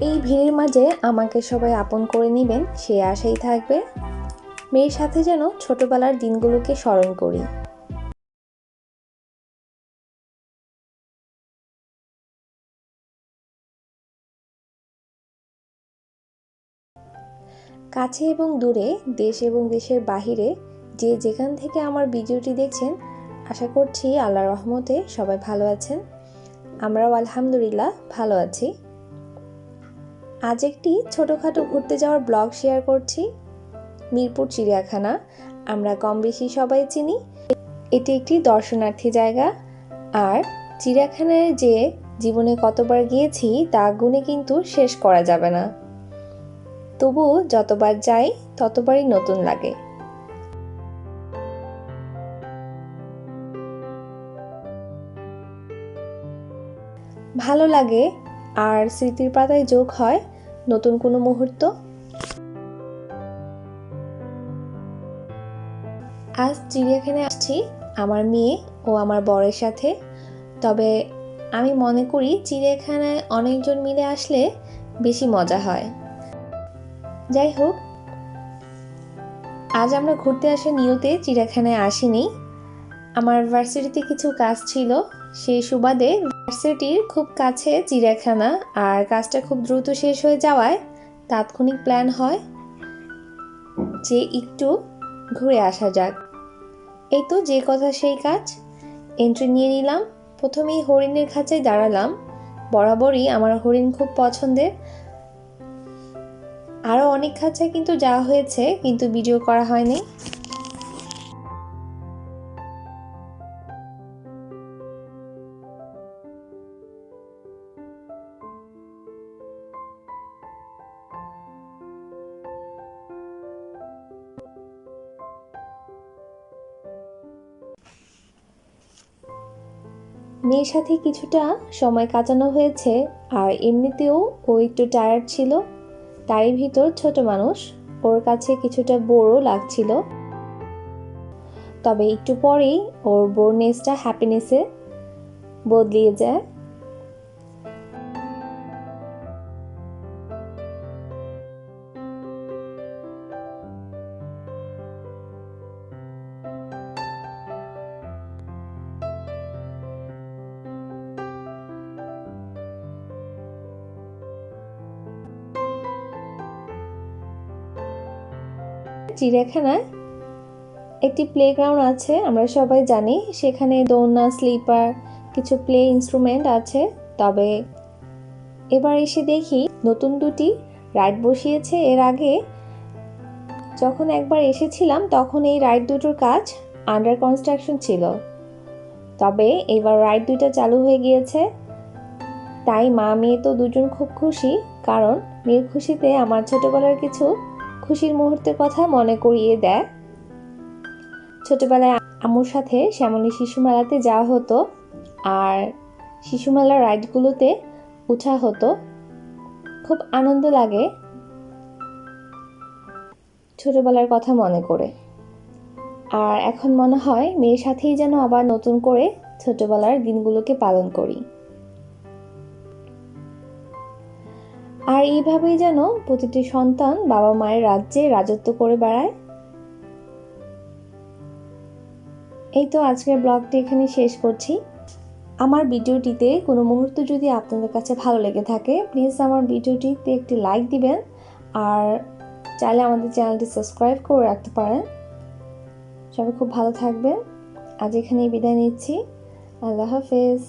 এই ভিড়ের মাঝে আমাকে সবাই আপন করে নেবেন, সে আশাই থাকবে। মেয়ের সাথে যেন ছোটবেলার দিনগুলোকে স্মরণ করি। কাছে এবং দূরে, দেশ এবং দেশের বাহিরে, যে যেখান থেকে আমার ভিডিওটি দেখছেন, আশা করছি আল্লাহ রহমতে সবাই ভালো আছেন। আমরাও আলহামদুলিল্লাহ ভালো আছি। আজ একটি ছোটোখাটো ঘুরতে যাওয়ার ব্লগ শেয়ার করছি। মিরপুর চিড়িয়াখানা, আমরা কম বেশি সবাই চিনি। এটি একটি দর্শনার্থী জায়গা। আর চিড়িয়াখানায় যে জীবনে কতবার গিয়েছি, তা গুণে কিন্তু শেষ করা যাবে না। তবু যতবার যাই, ততবারই নতুন লাগে। ভালো লাগে, আর স্মৃতির পাতায় যোগ হয়। নতুন কোনো মুহূর্ত? আজ চিড়িয়াখানায় আসছি, আমার মেয়ে ও আমার বরের সাথে। তবে আমি মনে করি চিড়িয়াখানায় অনেকজন মিলে আসলে বেশি মজা হয়। যাই হোক, আজ আমরা ঘুরতে আসা নিয়তে চিড়িয়াখানায় আসিনি। আমার ভার্সিটিতে কিছু কাজ ছিল সেই সুবাদে ভার্সিটির খুব কাছে চিড়িয়াখানা আর কাজটা খুব দ্রুত শেষ হয়ে যাওয়ায় তাৎক্ষণিক প্ল্যান হয় যে একটু ঘুরে আসা যাক। এই তো যে কথা সেই কাজ। এন্ট্রি নিয়ে নিলাম। প্রথমেই হরিণের খাঁচায় দাঁড়ালাম। বরাবরই আমার হরিণ খুব পছন্দের। আরও অনেক খাঁচায় কিন্তু যাওয়া হয়েছে, কিন্তু ভিডিও করা হয়নি। মেয়ের সাথে কিছুটা সময় কাটানো হয়েছে, আর এমনিতেও ও একটু টায়ার্ড ছিল। তারই ভিতর ছোট মানুষ ওর কাছে কিছুটা বোরও লাগছিল। তবে একটু পরেই ওর বোরনেসটা হ্যাপিনেসে বদলিয়ে যায়। চিড়িয়াখানায় একটি প্লেগ্রাউন্ড আছে, আমরা সবাই জানি। সেখানে দোলনা স্লিপার কিছু প্লে ইনস্ট্রুমেন্ট আছে। তবে এবার এসে দেখি নতুন দুটি রাইড বসিয়েছে। এর আগে যখন একবার এসেছিলাম, তখন এই রাইড দুটোর কাজ আন্ডার কনস্ট্রাকশন ছিল। তবে এবার রাইড দুটো চালু হয়ে গিয়েছে। তাই মা মেয়ে তো দুজন খুব খুশি, কারণ মেয়ের খুশিতে আমার ছোটবেলার কিছু খুশির মুহূর্তের কথা মনে করিয়ে দেয়। ছোটবেলায় আম্মুর সাথে শ্যামলী শিশু মেলাতে যাওয়া হতো আর শিশু মেলার রাইডগুলোতে উঠা হতো। খুব আনন্দ লাগে ছোটবেলার কথা মনে করে। আর এখন মনে হয় মেয়ের সাথেই যেন আবার নতুন করে ছোটবেলার দিনগুলোকে পালন করি। আর এইভাবেই যেন প্রতিটি সন্তান বাবা মায়ের রাজ্যে রাজত্ব করে বেড়ায়। এই তো আজকের ব্লগটি এখানে শেষ করছি। আমার ভিডিওটিতে কোনো মুহূর্ত যদি আপনাদের কাছে ভালো লেগে থাকে প্লিজ আমার ভিডিওটিতে একটি লাইক দিবেন আর চাইলে আমাদের চ্যানেলটি সাবস্ক্রাইব করে রাখতে পারেন। সবাই খুব ভালো থাকবেন। আজ এখানেই বিদায় নিচ্ছি। আল্লাহ হাফেজ।